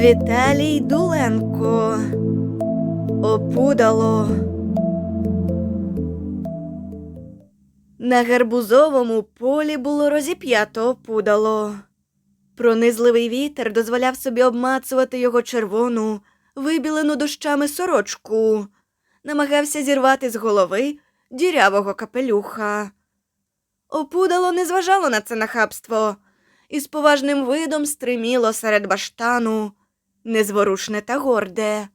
Віталій Дуленко. Опудало. На гарбузовому полі було розіп'ято опудало. Пронизливий вітер дозволяв собі обмацувати його червону, вибілену дощами сорочку, намагався зірвати з голови дірявого капелюха. Опудало не зважало на це нахабство і з поважним видом стриміло серед баштану, незворушне та горде.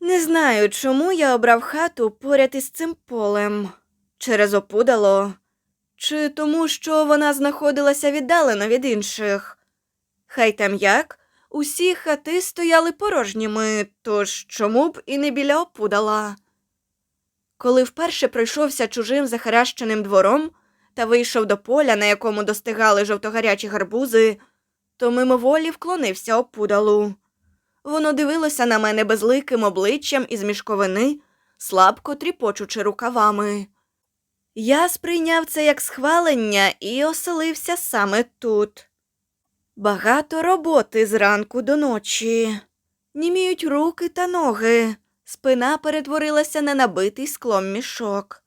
Не знаю, чому я обрав хату поряд із цим полем через опудало, чи тому, що вона знаходилася віддалено від інших. Хай там як, усі хати стояли порожніми, тож чому б і не біля опудала. Коли вперше пройшовся чужим захаращеним двором та вийшов до поля, на якому достигали жовтогарячі гарбузи, то мимоволі вклонився опудалу. Воно дивилося на мене безликим обличчям із мішковини, слабко тріпочучи рукавами. Я сприйняв це як схвалення і оселився саме тут. Багато роботи зранку до ночі. Німіють руки та ноги. Спина перетворилася на набитий склом мішок.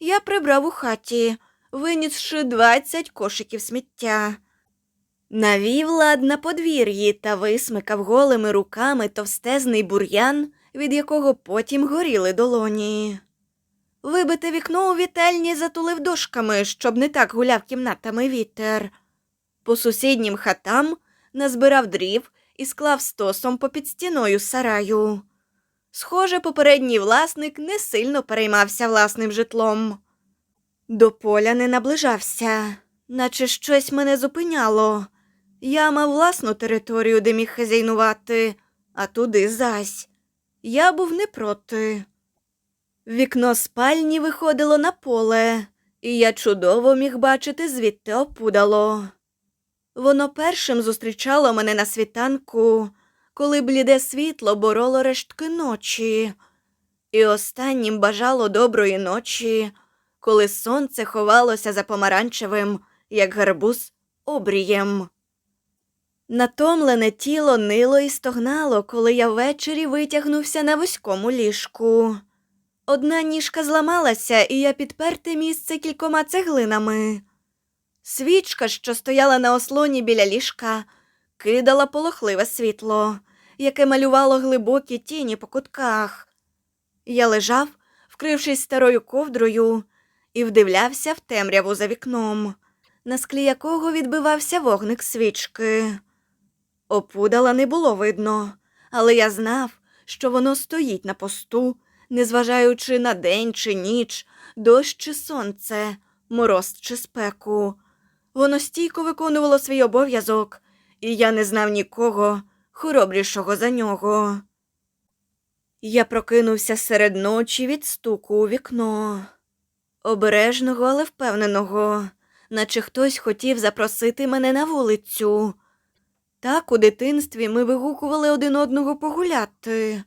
Я прибрав у хаті, винісши двадцять кошиків сміття. Навів лад на подвір'ї та висмикав голими руками товстезний бур'ян, від якого потім горіли долоні. Вибите вікно у вітальні затулив дошками, щоб не так гуляв кімнатами вітер. По сусіднім хатам назбирав дрів і склав стосом попід стіною сараю. Схоже, попередній власник не сильно переймався власним житлом. До поля не наближався, наче щось мене зупиняло. Я мав власну територію, де міг хазяйнувати, а туди зась. Я був не проти. Вікно спальні виходило на поле, і я чудово міг бачити звідти опудало. Воно першим зустрічало мене на світанку, коли бліде світло бороло рештки ночі, і останнім бажало доброї ночі, коли сонце ховалося за помаранчевим, як гарбуз, обрієм. Натомлене тіло нило і стогнало, коли я ввечері витягнувся на вузькому ліжку. Одна ніжка зламалася, і я підпер те місце кількома цеглинами. Свічка, що стояла на ослоні біля ліжка, кидала полохливе світло, яке малювало глибокі тіні по кутках. Я лежав, вкрившись старою ковдрою, і вдивлявся в темряву за вікном, на склі якого відбивався вогник свічки. Опудала не було видно, але я знав, що воно стоїть на посту, незважаючи на день чи ніч, дощ чи сонце, мороз чи спеку. Воно стійко виконувало свій обов'язок, і я не знав нікого хоробрішого за нього. Я прокинувся серед ночі від стуку у вікно, обережного, але впевненого, наче хтось хотів запросити мене на вулицю. Так у дитинстві ми вигукували один одного погуляти.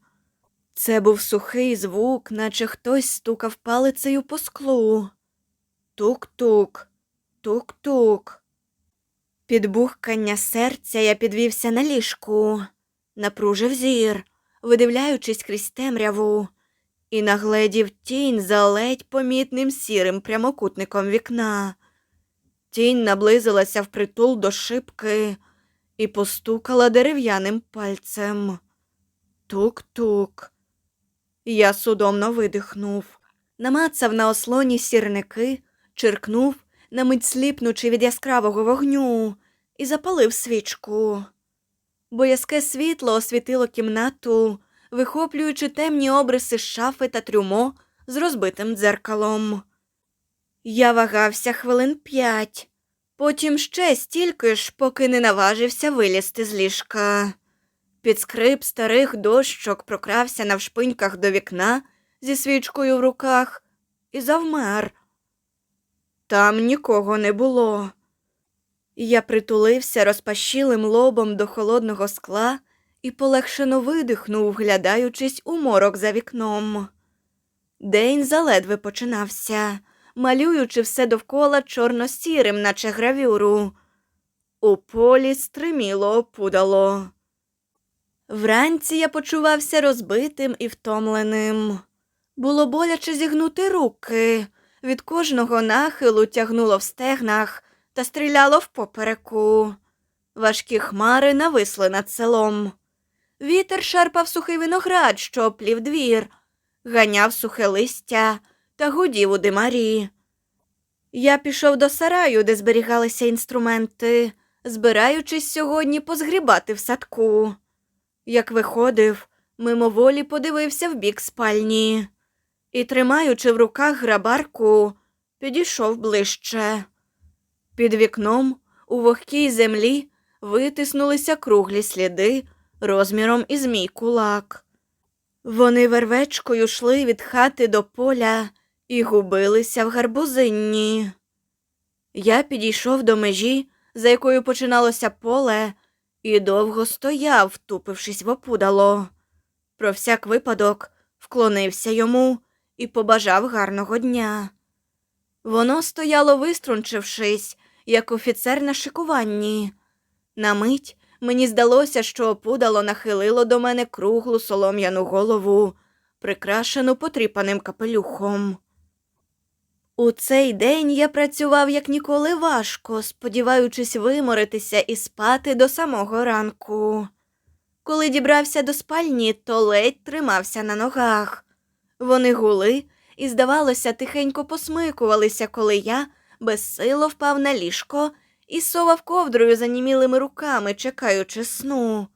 Це був сухий звук, наче хтось стукав палицею по склу. Тук-тук, тук-тук. Під бухкання серця я підвівся на ліжку, напружив зір, видивляючись крізь темряву, і нагледів тінь за ледь помітним сірим прямокутником вікна. Тінь наблизилася впритул до шибки і постукала дерев'яним пальцем. Тук-тук. Я судомно видихнув, намацав на ослоні сірники, черкнув, на мить сліпнучи від яскравого вогню, і запалив свічку. Боязке світло освітило кімнату, вихоплюючи темні обриси шафи та трюмо з розбитим дзеркалом. Я вагався хвилин п'ять, потім ще стільки ж, поки не наважився вилізти з ліжка. Під скрип старих дощок прокрався навшпиньках до вікна зі свічкою в руках і завмер. Там нікого не було. Я притулився розпашілим лобом до холодного скла і полегшено видихнув, вглядаючись у морок за вікном. День заледве починався, малюючи все довкола чорно-сірим, наче гравюру. У полі стриміло опудало. Вранці я почувався розбитим і втомленим. Було боляче зігнути руки. Від кожного нахилу тягнуло в стегнах та стріляло в попереку. Важкі хмари нависли над селом. Вітер шарпав сухий виноград, що оплів двір, ганяв сухе листя та гудів у димарі. Я пішов до сараю, де зберігалися інструменти, збираючись сьогодні позгрібати в садку. Як виходив, мимоволі подивився в бік спальні і, тримаючи в руках грабарку, підійшов ближче. Під вікном у вогкій землі витиснулися круглі сліди розміром із мій кулак. Вони вервечкою йшли від хати до поля і губилися в гарбузинні. Я підійшов до межі, за якою починалося поле, і довго стояв, втупившись в опудало. Про всяк випадок вклонився йому і побажав гарного дня. Воно стояло виструнчившись, як офіцер на шикуванні. На мить мені здалося, що опудало нахилило до мене круглу солом'яну голову, прикрашену потріпаним капелюхом. У цей день я працював як ніколи важко, сподіваючись виморитися і спати до самого ранку. Коли дібрався до спальні, то ледь тримався на ногах. Вони гули і, здавалося, тихенько посмикувалися, коли я безсило впав на ліжко і совав ковдрою занімілими руками, чекаючи сну.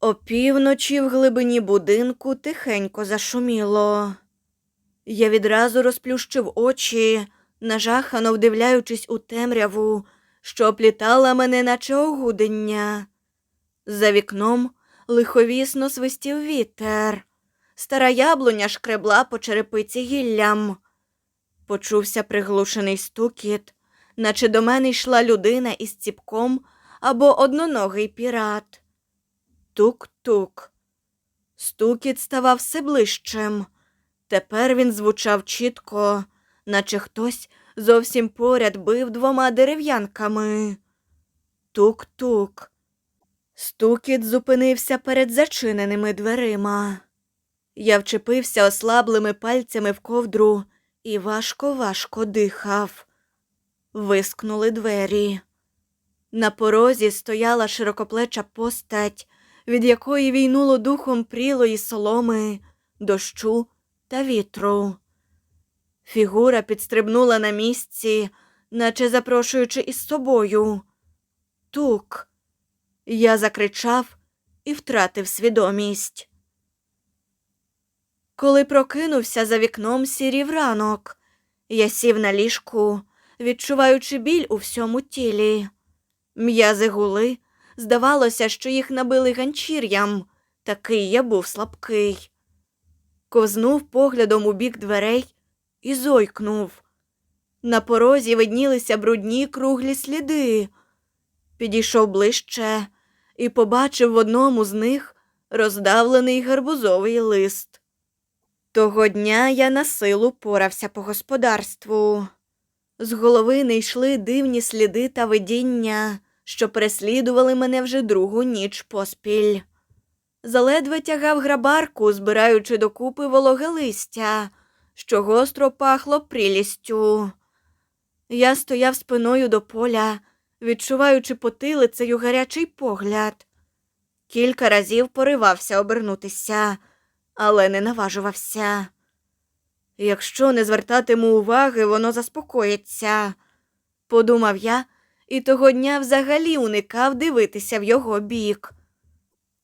Опівночі в глибині будинку тихенько зашуміло. Я відразу розплющив очі, нажахано вдивляючись у темряву, що оплітала мене, наче огудення. За вікном лиховісно свистів вітер. Стара яблуня шкребла по черепиці гіллям. Почувся приглушений стукіт, наче до мене йшла людина із ціпком або одноногий пірат. Тук-тук. Стукіт ставав все ближчим. Тепер він звучав чітко, наче хтось зовсім поряд бив двома дерев'янками. Тук-тук. Стукіт зупинився перед зачиненими дверима. Я вчепився ослаблими пальцями в ковдру і важко-важко дихав. Вискнули двері. На порозі стояла широкоплеча постать, від якої війнуло духом прілої соломи, дощу та вітру. Фігура підстрибнула на місці, наче запрошуючи із собою. Тук. Я закричав і втратив свідомість. Коли прокинувся за вікном сірів ранок, я сів на ліжку, відчуваючи біль у всьому тілі. М'язи гули, здавалося, що їх набили ганчір'ям, такий я був слабкий. Ковзнув поглядом у бік дверей і зойкнув. На порозі виднілися брудні круглі сліди. Підійшов ближче і побачив в одному з них роздавлений гарбузовий лист. Того дня я на силу порався по господарству. З голови не йшли дивні сліди та видіння, що переслідували мене вже другу ніч поспіль. Заледве тягав грабарку, збираючи докупи вологе листя, що гостро пахло прілістю. Я стояв спиною до поля, відчуваючи потилицею гарячий погляд. Кілька разів поривався обернутися, але не наважувався. Якщо не звертатиму уваги, воно заспокоїться, подумав я, і того дня взагалі уникав дивитися в його бік.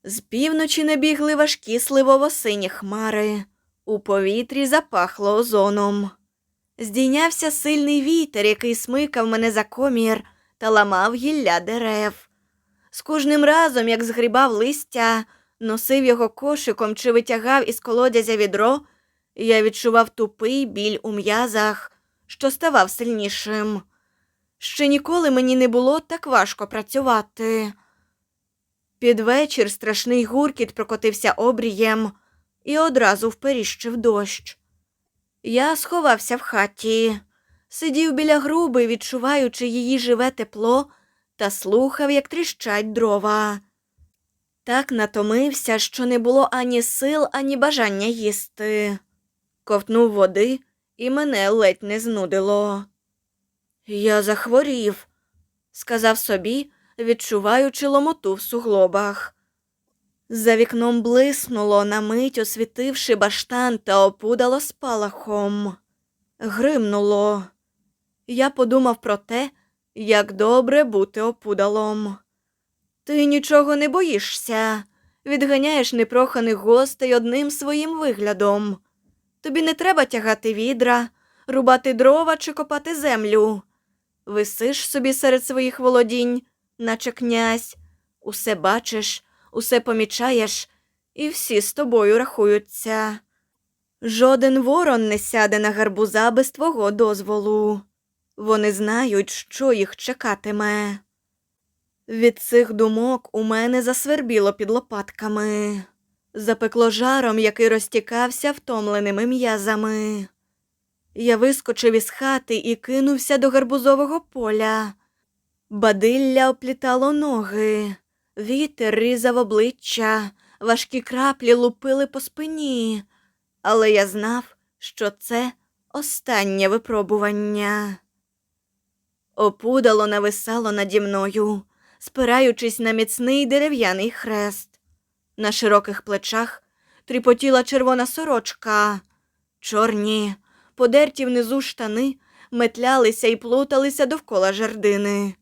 З півночі набігли важкі сливово-сині хмари, у повітрі запахло озоном. Здійнявся сильний вітер, який смикав мене за комір та ламав гілля дерев. З кожним разом, як згрібав листя, носив його кошиком чи витягав із колодязя відро, я відчував тупий біль у м'язах, що ставав сильнішим. Ще ніколи мені не було так важко працювати. Під вечір страшний гуркіт прокотився обрієм і одразу вперіщив дощ. Я сховався в хаті, сидів біля груби, відчуваючи її живе тепло, та слухав, як тріщать дрова. Так натомився, що не було ані сил, ані бажання їсти. Ковтнув води, і мене ледь не знудило. Я захворів, сказав собі, відчуваючи ломоту в суглобах. За вікном блиснуло, на мить освітивши баштан та опудало спалахом. Гримнуло. Я подумав про те, як добре бути опудалом. Ти нічого не боїшся, відганяєш непроханих гостей одним своїм виглядом. Тобі не треба тягати відра, рубати дрова чи копати землю. Висиш собі серед своїх володінь, наче князь, усе бачиш, усе помічаєш, і всі з тобою рахуються. Жоден ворон не сяде на гарбуза без твого дозволу. Вони знають, що їх чекатиме. Від цих думок у мене засвербіло під лопатками, запекло жаром, який розтікався втомленими м'язами. Я вискочив із хати і кинувся до гарбузового поля. Бадилля оплітало ноги, вітер різав обличчя, важкі краплі лупили по спині, але я знав, що це останнє випробування. Опудало нависало наді мною, спираючись на міцний дерев'яний хрест. На широких плечах тріпотіла червона сорочка, чорні, подерті внизу штани метлялися і плуталися довкола жердини.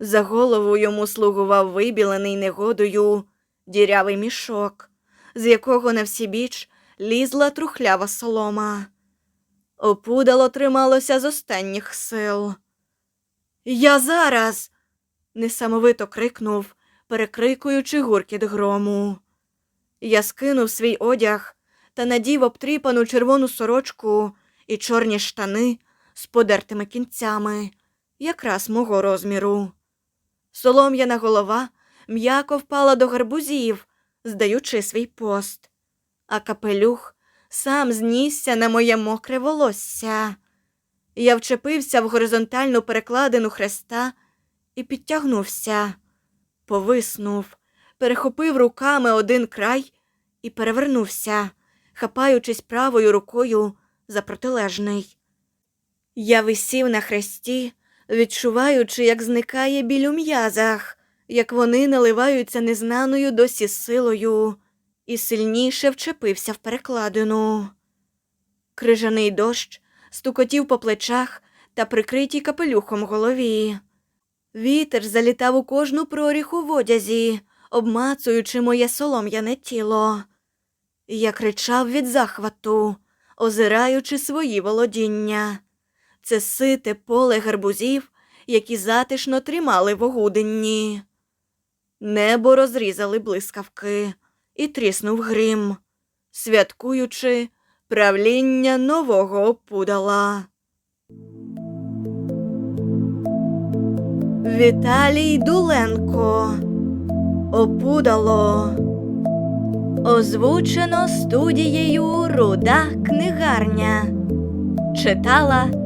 За голову йому слугував вибілений негодою дірявий мішок, з якого на всі біч лізла трухлява солома. Опудало трималося з останніх сил. Я зараз. несамовито крикнув, перекрикуючи гуркіт грому. Я скинув свій одяг та надів обтріпану червону сорочку і чорні штани з подертими кінцями, якраз мого розміру. Солом'яна голова м'яко впала до гарбузів, здаючи свій пост, а капелюх сам знісся на моє мокре волосся. Я вчепився в горизонтальну перекладину хреста і підтягнувся, повиснув, перехопив руками один край і перевернувся, хапаючись правою рукою за протилежний. Я висів на хресті, відчуваючи, як зникає біль у м'язах, як вони наливаються незнаною досі силою, і сильніше вчепився в перекладину. Крижаний дощ стукотів по плечах та прикритій капелюхом голові. Вітер залітав у кожну проріху в одязі, обмацуючи моє солом'яне тіло. Я кричав від захвату, озираючи свої володіння. Це сите поле гарбузів, які затишно тримали в огуденні. Небо розрізали блискавки, і тріснув грім, святкуючи правління нового опудала. Віталій Дуленко. Опудало. Озвучено студією Руда книгарня. Читала